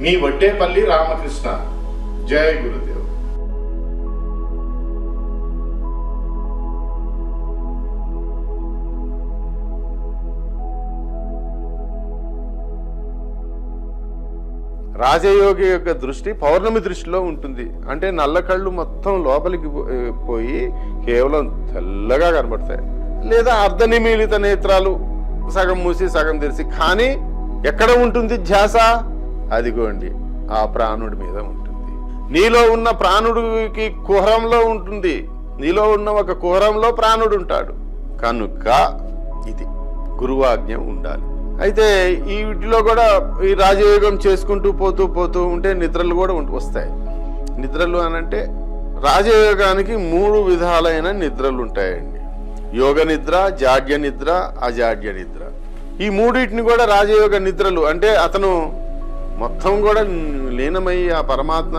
మీ వడ్డేపల్లి రామకృష్ణ. జయ గురుదేవ్. రాజయోగి యొక్క దృష్టి పౌర్ణమి దృష్టిలో ఉంటుంది. అంటే నల్ల కళ్ళు మొత్తం లోపలికి పో- పోయి కేవలం తెల్లగా కనబడతాయి. లేదా అర్ధనిమీలిత నేత్రాలు సగం మూసి సగం తెరిచి కానీ ఎక్కడ ఉంటుంది ధ్యాస? అదిగోండి ఆ ప్రాణుడి మీద ఉంటుంది. నీలో ఉన్న ప్రాణుడికి కుహరంలో ఉంటుంది. నీలో ఉన్న ఒక కుహరంలో ప్రాణుడు ఉంటాడు కనుక ఇది గురువాజ్ఞ ఉండాలి. అయితే ఈ వీటిలో కూడా ఈ రాజయోగం చేసుకుంటూ పోతూ పోతూ ఉంటే నిద్రలు కూడా వస్తాయి. నిద్రలు అనంటే రాజయోగానికి మూడు విధాలైన నిద్రలు ఉంటాయండి. యోగ నిద్ర జాడ్య నిద్ర అజాడ్య నిద్ర. ఈ మూడింటిని కూడా రాజయోగ నిద్రలు అంటే అతను మొత్తం కూడా లీనమై ఆ పరమాత్మ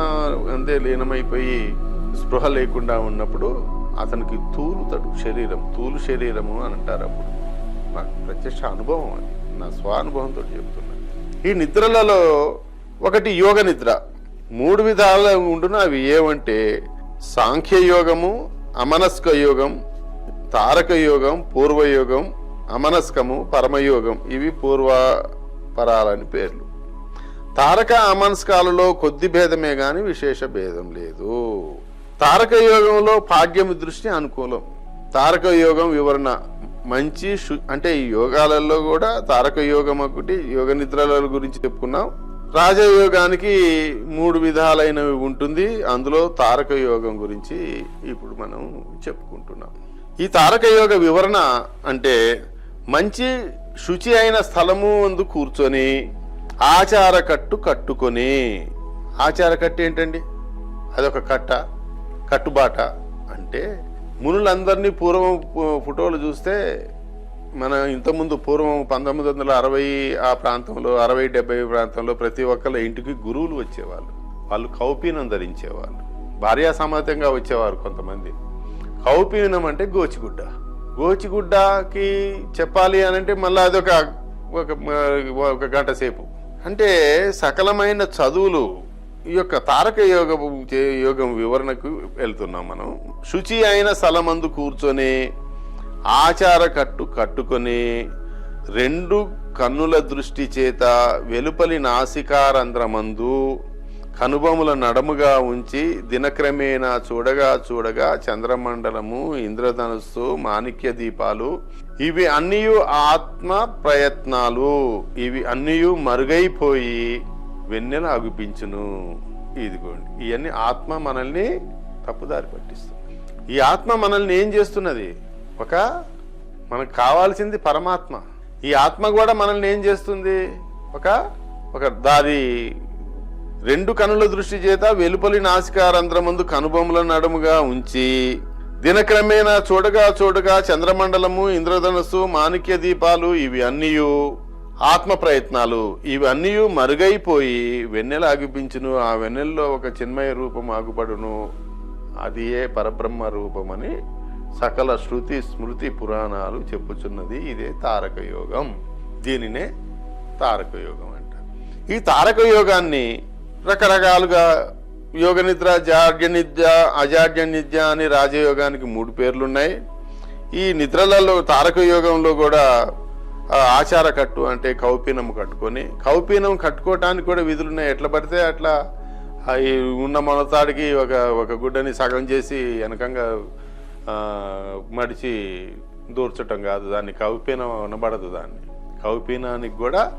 అంతే లీనమైపోయి స్పృహ లేకుండా ఉన్నప్పుడు అతనికి తూలుతాడు శరీరం తూలు శరీరము అని అంటారు అప్పుడు. నాకు ప్రత్యక్ష అనుభవం అది. నా స్వానుభవంతో చెప్తున్నాను ఈ నిద్రలలో ఒకటి యోగ నిద్ర. మూడు విధాలు ఉండును. అవి ఏమంటే సాంఖ్య యోగము అమనస్క యోగం తారక యోగం పూర్వయోగం అమనస్కము పరమయోగం. ఇవి పూర్వపరాలని పేర్లు. తారక అమన్స్కాలలో కొద్ది భేదమే గాని విశేష భేదం లేదు. తారక యోగంలో భాగ్యం దృష్టి అనుకూలం. తారక యోగం వివరణ మంచి అంటే ఈ యోగాలలో కూడా తారక యోగం ఒకటి యోగ నిద్రల గురించి చెప్పుకున్నాం. రాజయోగానికి మూడు విధాలైనవి ఉంటుంది. అందులో తారక యోగం గురించి ఇప్పుడు మనం చెప్పుకుంటున్నాం. ఈ తారక యోగ వివరణ అంటే మంచి శుచి అయిన స్థలము అందు కూర్చొని ఆచార కట్టు కట్టుకొని. ఆచార కట్టు ఏంటండి? అదొక కట్ట కట్టుబాట. అంటే మునులందరినీ పూర్వం ఫోటోలు చూస్తే మన ఇంతకుముందు పూర్వం పంతొమ్మిది వందల అరవై ఆ ప్రాంతంలో అరవై డెబ్బై ప్రాంతంలో ప్రతి ఒక్కళ్ళ ఇంటికి గురువులు వచ్చేవాళ్ళు. వాళ్ళు కౌపీనం ధరించేవాళ్ళు. భార్యా సమేతంగా వచ్చేవారు కొంతమంది. కౌపీనం అంటే గోచిగుడ్డ. గోచిగుడ్డకి చెప్పాలి అని అంటే మళ్ళీ అదొక ఒక ఒక గంట సేపు. అంటే సకలమైన చదువులు ఈ యొక్క తారక యోగం యోగం వివరణకు వెళ్తున్నాం మనం. శుచి అయిన స్థలమందు కూర్చొని ఆచార కట్టు కట్టుకొని రెండు కన్నుల దృష్టి చేత వెలుపలి నాసికారంధ్రమందు కనుబొముల నడముగా ఉంచి దినక్రమేణా చూడగా చూడగా చంద్రమండలము ఇంద్రధనుస్సు మాణిక్య దీపాలు ఇవి అన్నీ ఆత్మ ప్రయత్నాలు. ఇవి అన్నీ మరుగైపోయి వెన్నెల అగుపించును. ఇదిగోండి. ఇవన్నీ ఆత్మ మనల్ని తప్పుదారి పట్టిస్తుంది. ఈ ఆత్మ మనల్ని ఏం చేస్తున్నది? ఒక మనకు కావాల్సింది పరమాత్మ. ఈ ఆత్మ కూడా మనల్ని ఏం చేస్తుంది? ఒక ఒక దారి రెండు కనుల దృష్టి చేత వెలుపలి నాసికారంధ్రమందు కనుబొమ్మల నడుముగా ఉంచి దినక్రమేణా చూడగా చూడగా చంద్రమండలము ఇంద్రధనస్సు మాణిక్య దీపాలు ఇవి అన్నీయు ఆత్మ ప్రయత్నాలు. ఇవి అన్నీ మరుగైపోయి వెన్నెల ఆగిపించును ఆ వెన్నెల్లో ఒక చిన్మయ రూపం ఆగుపడును. అది ఏ పరబ్రహ్మ రూపమని సకల శృతి స్మృతి పురాణాలు చెప్పుచున్నది. ఇదే తారక యోగం. దీనినే తారక యోగం అంట ఈ తారక యోగాన్ని రకరకాలుగా యోగ నిద్ర జాడ్య నిద్ర అజాడ్య నిద్ర అని రాజయోగానికి మూడు పేర్లు ఉన్నాయి ఈ నిద్రలలో తారక యోగంలో కూడా ఆచార కట్టు అంటే కౌపీనం కట్టుకొని కౌపీనం కట్టుకోవటానికి కూడా విధులు ఉన్నాయి ఎట్లా పడితే అట్లా ఈ ఉన్న మొనతాడికి ఒక ఒక గుడ్డని సగం చేసి వెనకంగా మడిచి దూర్చటం కాదు. దాన్ని కౌపీనం అనబడదు దాన్ని. కౌపీనానికి కూడా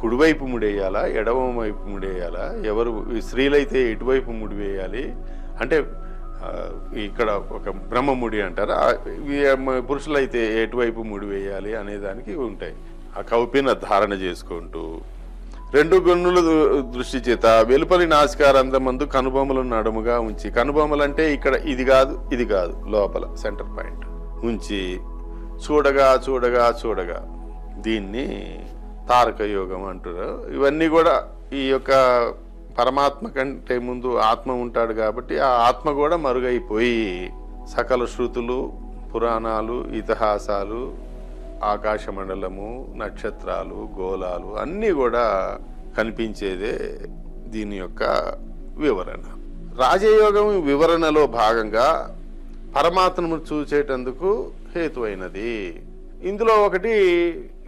కుడివైపు ముడేయాలా ఎడమ వైపు ముడేయాలా? ఎవరు స్త్రీలైతే ఎటువైపు ముడి వేయాలి? అంటే ఇక్కడ ఒక బ్రహ్మముడి అంటారు? పురుషులైతే ఎటువైపు ముడి వేయాలి అనే దానికి ఉంటాయి. ఆ కౌపిన ధారణ చేసుకుంటూ రెండు గన్నుల దృష్టి చేత వెలుపలి నాసికారంధమందు కనుబొమ్మలను నడుముగా ఉంచి కనుబొమ్మలు అంటే ఇక్కడ ఇది కాదు ఇది కాదు లోపల సెంటర్ పాయింట్. ఉంచి చూడగా చూడగా చూడగా దీన్ని తారక యోగం అంటారు ఇవన్నీ కూడా ఈ యొక్క పరమాత్మ కంటే ముందు ఆత్మ ఉంటాడు కాబట్టి ఆ ఆత్మ కూడా మరుగైపోయి సకల శృతులు పురాణాలు ఇతిహాసాలు ఆకాశ మండలము నక్షత్రాలు గోళాలు అన్నీ కూడా కనిపించేదే దీని యొక్క వివరణ. రాజయోగం వివరణలో భాగంగా పరమాత్మను చూసేటందుకు హేతువైనది. ఇందులో ఒకటి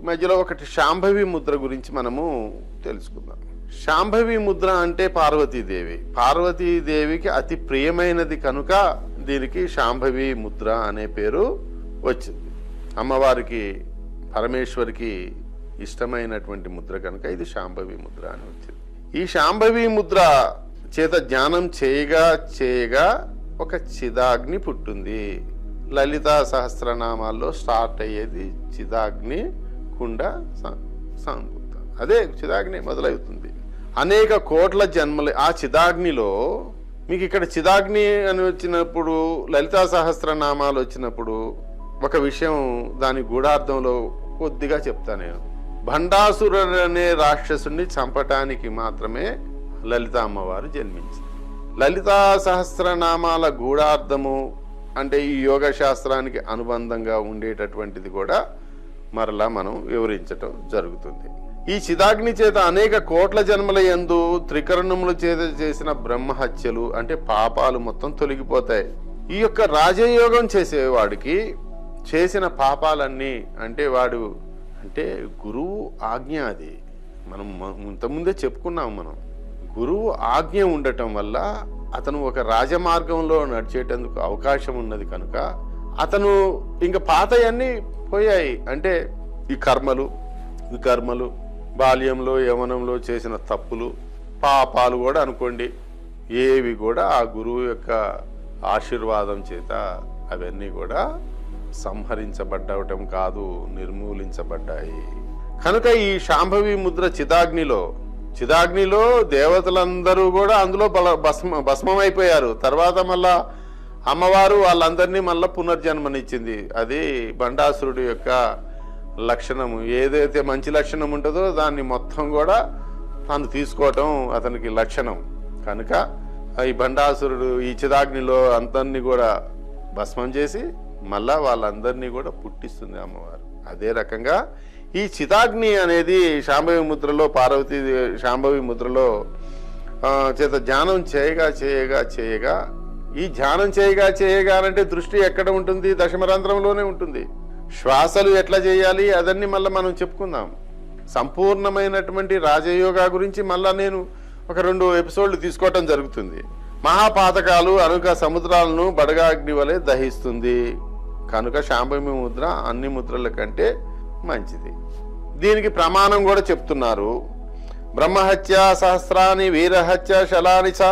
మధ్యలో ఒకటి శాంభవి ముద్ర గురించి మనము తెలుసుకుందాం. శాంభవి ముద్ర అంటే పార్వతీదేవి. పార్వతీదేవికి అతి ప్రియమైనది కనుక దీనికి శాంభవి ముద్ర అనే పేరు వచ్చింది. అమ్మవారికి పరమేశ్వరికి ఇష్టమైనటువంటి ముద్ర కనుక ఇది శాంభవి ముద్ర అని వచ్చింది. ఈ శాంభవి ముద్ర చేత జ్ఞానం చేయగా చేయగా ఒక చిదాగ్ని పుట్టింది. లలితా సహస్రనామాల్లో స్టార్ట్ అయ్యేది చిదాగ్ని. కుండ సం- అదే చిదాగ్ని మొదలవుతుంది. అనేక కోట్ల జన్మలు ఆ చిదాగ్నిలో మీకు ఇక్కడ చిదాగ్ని అని వచ్చినప్పుడు లలితా సహస్రనామాలు వచ్చినప్పుడు ఒక విషయం దాని గూఢార్థంలో కొద్దిగా చెప్తా నేను. భండాసురుడు అనే రాక్షసుని చంపటానికి మాత్రమే లలిత అమ్మవారు జన్మించింది లలితా సహస్రనామాల గూఢార్థము అంటే ఈ యోగ శాస్త్రానికి అనుబంధంగా ఉండేటటువంటిది కూడా మరలా మనం వివరించటం జరుగుతుంది. ఈ చిదాగ్ని చేత అనేక కోట్ల జన్మల యందు త్రికరణముల చేత చేసిన బ్రహ్మహత్యలు అంటే పాపాలు మొత్తం తొలగిపోతాయి. ఈ యొక్క రాజయోగం చేసేవాడికి చేసిన పాపాలన్నీ అంటే వాడు అంటే గురువు ఆజ్ఞ అది. మనం ఇంతకుముందే చెప్పుకున్నాం మనం. గురువు ఆజ్ఞ ఉండటం వల్ల అతను ఒక రాజమార్గంలో నడిచేటందుకు అవకాశం ఉన్నది కనుక అతను ఇంకా పాతయన్నీ పోయాయి. అంటే ఈ కర్మలు వికర్మలు బాల్యంలో యవనంలో చేసిన తప్పులు పాపాలు కూడా అనుకోండి. ఏవి కూడా ఆ గురువు యొక్క ఆశీర్వాదం చేత అవన్నీ కూడా సంహరించబడ్డవటం కాదు నిర్మూలించబడ్డాయి. కనుక ఈ శాంభవి ముద్ర చిదాగ్నిలో చిదాగ్నిలో దేవతలందరూ కూడా అందులో బల భస్మ భస్మమైపోయారు. తర్వాత మళ్ళా అమ్మవారు వాళ్ళందరినీ మళ్ళీ పునర్జన్మనిచ్చింది. అది బండాసురుడు యొక్క లక్షణము. ఏదైతే మంచి లక్షణం ఉంటుందో దాన్ని మొత్తం కూడా తాను తీసుకోవటం అతనికి లక్షణం. కనుక ఈ బండాసురుడు ఈ చిదాగ్నిలో అంతన్ని కూడా భస్మం చేసి మళ్ళా వాళ్ళందరినీ కూడా పుట్టిస్తుంది అమ్మవారు. అదే రకంగా ఈ చిదాగ్ని అనేది శాంభవి ముద్రలో పార్వతీ శాంభవి ముద్రలో చేత ధ్యానం చేయగా చేయగా చేయగా ఈ ధ్యానం చేయగా చేయగానంటే దృష్టి ఎక్కడ ఉంటుంది? దశమరంధ్రంలోనే ఉంటుంది. శ్వాసలు ఎట్లా చేయాలి? అదన్నీ మళ్ళీ మనం చెప్పుకుందాం. సంపూర్ణమైనటువంటి రాజయోగా గురించి మళ్ళీ నేను ఒక రెండు ఎపిసోడ్లు తీసుకోవటం జరుగుతుంది. మహాపాతకాలు అనుక సముద్రాలను బడగాగ్ని వలె దహిస్తుంది. కనుక శాంభవి ముద్ర అన్ని ముద్రల కంటే మంచిది. దీనికి ప్రమాణం కూడా చెప్తున్నారు. బ్రహ్మహత్య సహస్రాని వీరహత్య శలాని చ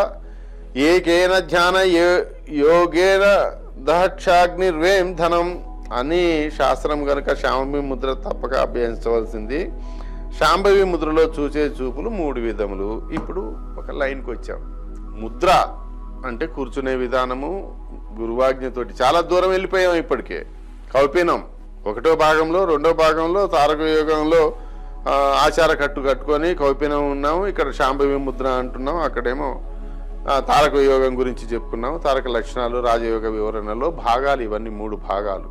ఏకేన ధ్యాన యో- యోగేన దహక్షాగ్నిర్వేం ధనం అని శాస్త్రం కనుక శాంభవి ముద్ర తప్పక అభ్యసించవలసింది. శాంభవి ముద్రలో చూసే చూపులు మూడు విధములు. ఇప్పుడు ఒక లైన్కి వచ్చాం. ముద్ర అంటే కూర్చునే విధానము గురువాజ్ఞతోటి చాలా దూరం వెళ్ళిపోయాం ఇప్పటికే. కౌపీనం ఒకటో భాగంలో రెండో భాగంలో తారక యోగంలో ఆచార కట్టు కట్టుకొని కౌపీనం ఉన్నాము. ఇక్కడ శాంభవి ముద్ర అంటున్నాం. అక్కడేమో తారక యోగం గురించి చెప్పుకున్నాం తారక లక్షణాలు రాజయోగ వివరణలో భాగాలు ఇవన్నీ మూడు భాగాలు.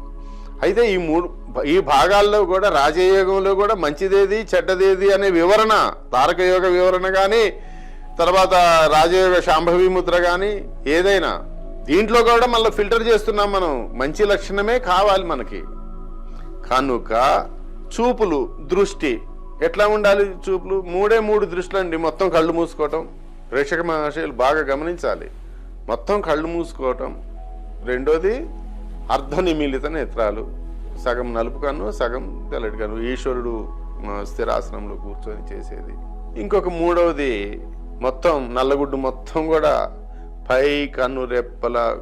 అయితే ఈ మూడు ఈ భాగాల్లో కూడా రాజయోగంలో కూడా మంచిదేది చెడ్డదేది అనే వివరణ తారక యోగ వివరణ కానీ తర్వాత రాజయోగ శాంభవి ముద్ర కానీ ఏదైనా దీంట్లో కూడా మళ్ళీ ఫిల్టర్ చేస్తున్నాం మనం. మంచి లక్షణమే కావాలి మనకి. కనుక చూపులు దృష్టి ఎట్లా ఉండాలి చూపులు? మూడే మూడు దృష్టిలు అండి మొత్తం కళ్ళు మూసుకోవటం. ప్రేక్షక మహాశయులు బాగా గమనించాలి. మొత్తం కళ్ళు మూసుకోవటం. రెండోది అర్ధ నిమీలిత నేత్రాలు. సగం నలుపు కన్ను సగం తెల్లటి కన్ను. ఈశ్వరుడు స్థిరాసనంలో కూర్చొని చేసేది. ఇంకొక మూడవది మొత్తం నల్లగుడ్డు మొత్తం కూడా పై కన్ను రెప్పల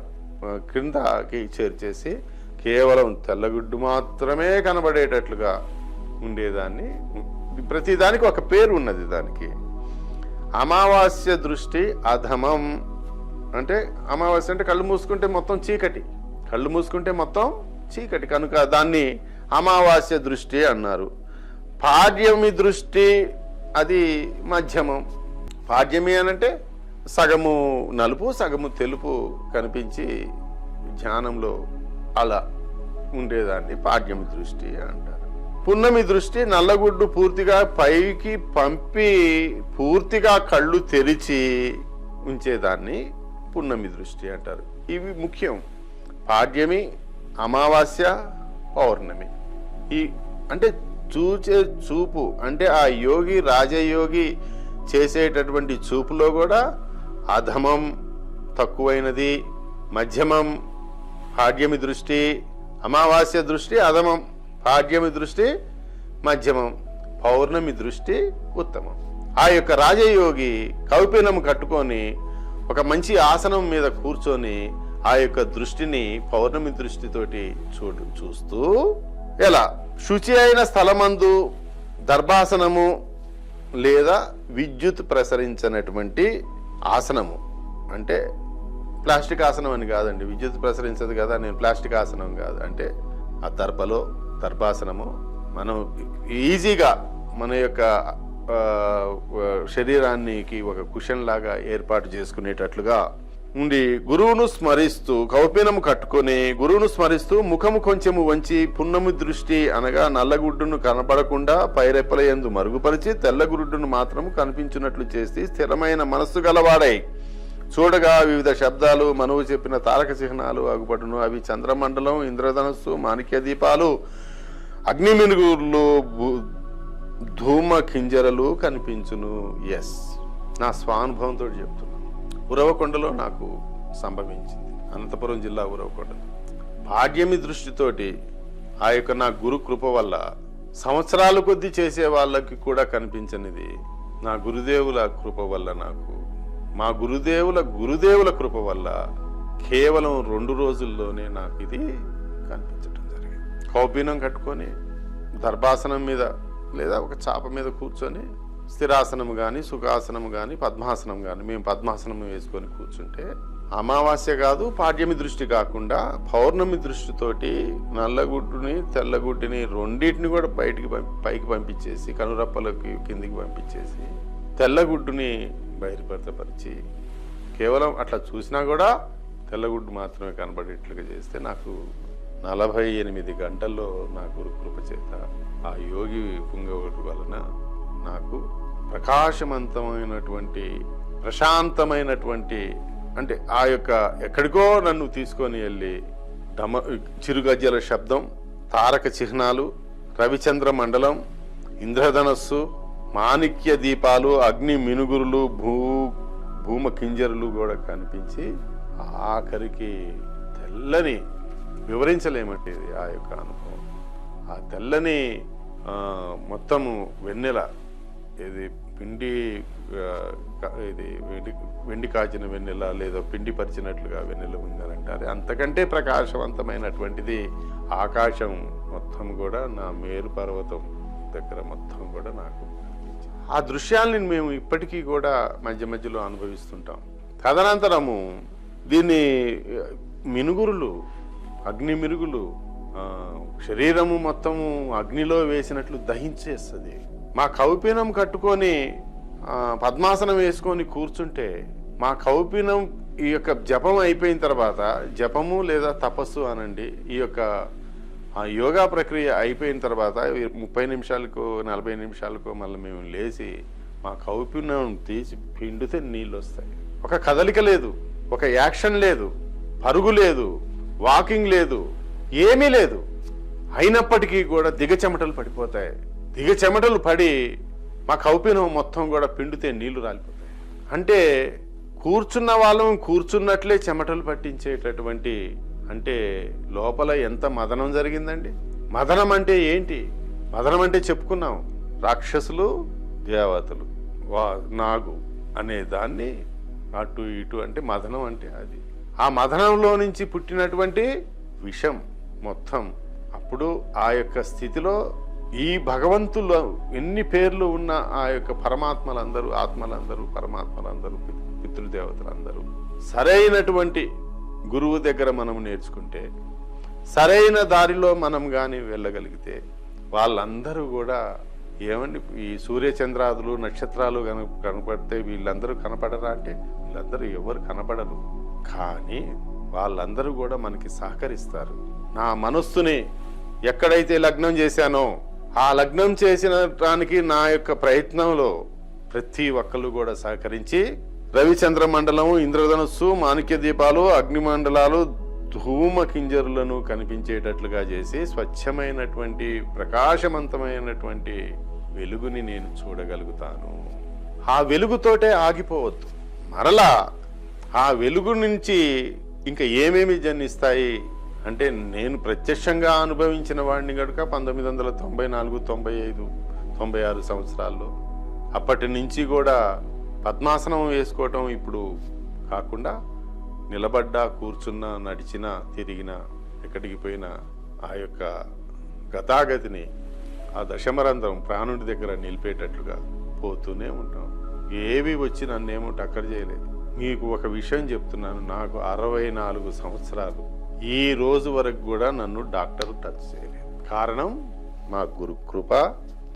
క్రిందకి చేర్చేసి కేవలం తెల్లగుడ్డు మాత్రమే కనబడేటట్లుగా ఉండేదాన్ని. ప్రతిదానికి ఒక పేరు ఉన్నది దానికి. అమావాస్య దృష్టి అధమం. అంటే అమావాస్య అంటే కళ్ళు మూసుకుంటే మొత్తం చీకటి. కళ్ళు మూసుకుంటే మొత్తం చీకటి. కనుక దాన్ని అమావాస్య దృష్టి అన్నారు. పాడ్యమి దృష్టి అది మధ్యమం. పాడ్యమి అనంటే సగము నలుపు సగము తెలుపు కనిపించి ధ్యానంలో అలా ఉండేదాన్ని పాడ్యమి దృష్టి అంటారు. పున్నమి దృష్టి నల్లగుడ్డు పూర్తిగా పైకి పంపి పూర్తిగా కళ్ళు తెరిచి ఉంచేదాన్ని పున్నమి దృష్టి అంటారు. ఇవి ముఖ్యం. పాడ్యమి అమావాస్య పౌర్ణమి. ఈ అంటే చూచే చూపు అంటే ఆ యోగి రాజయోగి చేసేటటువంటి చూపులో కూడా అధమం తక్కువైనది మధ్యమం పాడ్యమి దృష్టి అమావాస్య దృష్టి అధమం. పాడ్యమి దృష్టి మధ్యమం పౌర్ణమి దృష్టి ఉత్తమం. ఆ యొక్క రాజయోగి కౌపీనం కట్టుకొని ఒక మంచి ఆసనం మీద కూర్చొని ఆ యొక్క దృష్టిని పౌర్ణమి దృష్టితోటి చూడు చూస్తూ ఎలా? శుచి అయిన స్థలమందు దర్భాసనము లేదా విద్యుత్ ప్రసరించినటువంటి ఆసనము. అంటే ప్లాస్టిక్ ఆసనం అని కాదండి విద్యుత్ ప్రసరించదు కదా నేను ప్లాస్టిక్ ఆసనం కాదు. అంటే ఆ దర్భలో దర్భాసనము మనం ఈజీగా మన యొక్క శరీరానికి ఒక కుషన్ లాగా ఏర్పాటు చేసుకునేటట్లుగా ఉండి గురువును స్మరిస్తూ కౌపీనము కట్టుకొని గురువును స్మరిస్తూ ముఖము కొంచెము వంచి పున్నము దృష్టి అనగా నల్లగుడ్డును కనపడకుండా పైరెప్పల ఎందు మరుగుపరిచి తెల్లగుడ్డును మాత్రము కనిపించినట్లు చేసి స్థిరమైన మనస్సు గలవాడై. చూడగా వివిధ శబ్దాలు మనువు చెప్పిన తారక చిహ్నాలు అగుపడును అవి చంద్రమండలం ఇంద్రధనస్సు మాణిక్య దీపాలు అగ్నిమినుగులు భూ- ధూమ కింజరలు కనిపించును. ఎస్ నా స్వానుభవంతో చెప్తున్నాను ఉరవకొండలో నాకు సంభవించింది. అనంతపురం జిల్లా ఉరవకొండలో భాగ్యమి దృష్టితోటి ఆ యొక్క నా గురు కృప వల్ల సంవత్సరాల కొద్దీ చేసే వాళ్ళకి కూడా కనిపించనిది నా గురుదేవుల కృప వల్ల నాకు. మా గురుదేవుల గురుదేవుల కృప వల్ల కేవలం రెండు రోజుల్లోనే నాకు ఇది కనిపించింది జరిగింది కట్టుకొని దర్భాసనం మీద లేదా ఒక చాప మీద కూర్చొని స్థిరాసనం కానీ సుఖాసనం కానీ పద్మాసనం కానీ మేము పద్మాసనం వేసుకొని కూర్చుంటే అమావాస్య కాదు పాడ్యమి దృష్టి కాకుండా పౌర్ణమి దృష్టితోటి నల్లగుడ్డుని తెల్లగుడ్డుని రెండింటిని కూడా బయటికి పంపి పైకి పంపించేసి కనురప్పలకి కిందికి పంపించేసి తెల్లగుడ్డుని బయలుపరచపరిచి కేవలం అట్లా చూసినా కూడా తెల్లగుడ్డు మాత్రమే కనబడేట్లుగా చేస్తే నాకు నలభై ఎనిమిది గంటల్లో నా గురు కృపచేత ఆ యోగి పుంగవుడి వలన నాకు ప్రకాశవంతమైనటువంటి ప్రశాంతమైనటువంటి అంటే ఆ యొక్క ఎక్కడికో నన్ను తీసుకొని వెళ్ళి డమ చిరుగజ్జల శబ్దం తారక చిహ్నాలు రవిచంద్ర మండలం ఇంద్రధనస్సు మాణిక్య దీపాలు అగ్ని మినుగురులు భూ భూమ కింజరులు కూడా కనిపించి ఆఖరికి తెల్లని వివరించలేమంటే ఇది ఆ యొక్క అనుభవం. ఆ తెల్లని మొత్తము వెన్నెల ఇది పిండి ఇది వెండి వెండి కాచిన వెన్నెల లేదా పిండి పరిచినట్లుగా వెన్నెల ఉందని అంటారు అంతకంటే ప్రకాశవంతమైనటువంటిది ఆకాశం మొత్తం కూడా నా మేరు పర్వతం దగ్గర మొత్తం కూడా నాకు ఆ దృశ్యాల్ని మేము ఇప్పటికీ కూడా మధ్య మధ్యలో అనుభవిస్తుంటాం. తదనంతరము దీన్ని మినుగురులు అగ్ని మిరుగులు శరీరము మొత్తము అగ్నిలో వేసినట్లు దహించేస్తుంది. మా కౌపీనం కట్టుకొని పద్మాసనం వేసుకొని కూర్చుంటే మా కౌపీనం ఈ యొక్క జపం అయిపోయిన తర్వాత జపము లేదా తపస్సు అనండి ఈ యొక్క యోగా ప్రక్రియ అయిపోయిన తర్వాత ఈ ముప్పై నిమిషాలకు నలభై నిమిషాలకు మళ్ళీ మేము లేచి మా కౌపీనం తీసి పిండితే నీళ్ళు వస్తాయి ఒక కదలిక లేదు ఒక యాక్షన్ లేదు పరుగు లేదు. వాకింగ్ లేదు ఏమీ లేదు. అయినప్పటికీ కూడా దిగ చెమటలు పడిపోతాయి. దిగ చెమటలు పడి మా కౌపీనం మొత్తం కూడా పిండితే నీళ్ళు రాలిపోతాయి. అంటే కూర్చున్న వాళ్ళం కూర్చున్నట్లే చెమటలు పట్టించేటటువంటి అంటే లోపల ఎంత మదనం జరిగిందండి? మదనం అంటే ఏంటి? మదనం అంటే చెప్పుకున్నాం రాక్షసులు దేవతలు వా నాగు అనే దాన్ని అటు ఇటు అంటే మదనం అంటే అది. ఆ మదనంలో నుంచి పుట్టినటువంటి విషం మొత్తం అప్పుడు ఆ యొక్క స్థితిలో ఈ భగవంతులు ఎన్ని పేర్లు ఉన్న ఆ యొక్క పరమాత్మలందరూ ఆత్మలందరూ పరమాత్మలందరూ పితృదేవతలందరూ సరైనటువంటి గురువు దగ్గర మనం నేర్చుకుంటే సరైన దారిలో మనం కానీ వెళ్ళగలిగితే వాళ్ళందరూ కూడా ఏమండి ఈ సూర్యచంద్రాదులు నక్షత్రాలు కన కనపడితే వీళ్ళందరూ కనపడరా అంటే వీళ్ళందరూ ఎవరు కనపడరు. కానీ వాళ్ళందరూ కూడా మనకి సహకరిస్తారు. నా మనస్సుని ఎక్కడైతే లగ్నం చేశానో ఆ లగ్నం చేసినటానికి నా యొక్క ప్రయత్నంలో ప్రతి ఒక్కళ్ళు కూడా సహకరించి రవిచంద్ర మండలం ఇంద్రధనస్సు మాణిక్య దీపాలు అగ్నిమండలాలు ధూమ కింజరులను కనిపించేటట్లుగా చేసి స్వచ్ఛమైనటువంటి ప్రకాశవంతమైనటువంటి వెలుగుని నేను చూడగలుగుతాను. ఆ వెలుగుతోటే ఆగిపోవద్దు. మరలా ఆ వెలుగు నుంచి ఇంకా ఏమేమి జన్మిస్తాయి? అంటే నేను ప్రత్యక్షంగా అనుభవించిన వాడిని గనుక పంతొమ్మిది వందల తొంభై నాలుగు తొంభై ఐదు తొంభై ఆరు సంవత్సరాల్లో అప్పటి నుంచి కూడా పద్మాసనం వేసుకోవటం ఇప్పుడు కాకుండా నిలబడ్డా కూర్చున్నా నడిచినా తిరిగినా ఎక్కడికి పోయినా ఆ యొక్క గతాగతిని ఆ దశమరంధ్రం ప్రాణుడి దగ్గర నిలిపేటట్లుగా పోతూనే ఉంటాం. ఏవి వచ్చి నన్నేమో టక్కర్ చేయలేదు. మీకు ఒక విషయం చెప్తున్నాను. నాకు అరవై నాలుగు సంవత్సరాలు. ఈ రోజు వరకు కూడా నన్ను డాక్టర్ టచ్ చేయలేదు. కారణం మా గురు కృప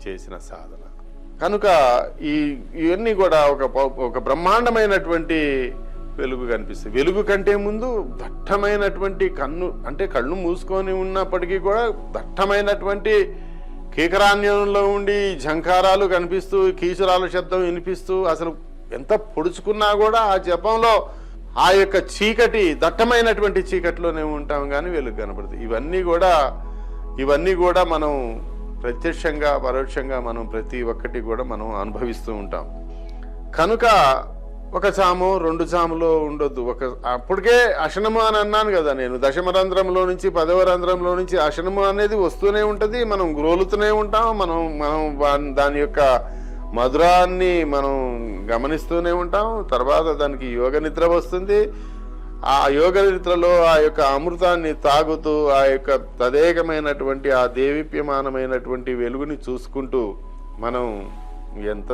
చేసిన సాధన. కనుక ఈ ఇవన్నీ కూడా ఒక ఒక బ్రహ్మాండమైనటువంటి వెలుగు కనిపిస్తుంది. వెలుగు కంటే ముందు దట్టమైనటువంటి కన్ను అంటే కళ్ళు మూసుకొని ఉన్నప్పటికీ కూడా దట్టమైనటువంటి కీకరాన్యంలో ఉండి ఝంకారాలు కనిపిస్తూ కీచురాల శబ్దం వినిపిస్తూ అసలు ఎంత పొడుచుకున్నా కూడా ఆ జపంలో ఆ యొక్క చీకటి దట్టమైనటువంటి చీకటిలోనే ఉంటాం కానీ వెలుగు కనపడుతుంది ఇవన్నీ కూడా ఇవన్నీ కూడా మనం ప్రత్యక్షంగా పరోక్షంగా మనం ప్రతి ఒక్కటి కూడా మనం అనుభవిస్తూ ఉంటాం. కనుక ఒక చాము రెండు చాములో ఉండొద్దు. ఒక అప్పటికే అశనము అని అన్నాను కదా నేను దశమ రంధ్రంలో నుంచి పదవ రంధ్రంలో నుంచి అశనము అనేది వస్తూనే ఉంటుంది. మనం గ్రోలుతూనే ఉంటాం. మనం మనం వా- దాని యొక్క మధురాన్ని మనం గమనిస్తూనే ఉంటాం. తర్వాత దానికి యోగ నిద్ర వస్తుంది. ఆ యోగ నిద్రలో ఆ యొక్క అమృతాన్ని తాగుతూ ఆ యొక్క తదేకమైనటువంటి ఆ దేవీప్యమానమైనటువంటి వెలుగుని చూసుకుంటూ మనం ఎంత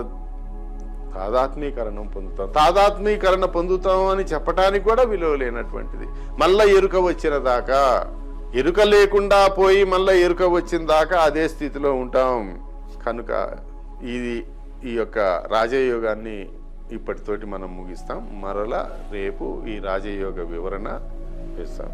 తాదాత్మీకరణం పొందుతాం. తాదాత్మీకరణ పొందుతాం అని చెప్పటానికి కూడా విలువ లేనటువంటిది. మళ్ళా ఎరుక వచ్చిన దాకా ఎరుక లేకుండా పోయి మళ్ళా ఎరుక వచ్చిన దాకా అదే స్థితిలో ఉంటాం. కనుక ఇది ఈ యొక్క రాజయోగాన్ని ఇప్పటితోటి మనం ముగిస్తాం. మరలా రేపు ఈ రాజయోగ వివరణ ఇస్తాం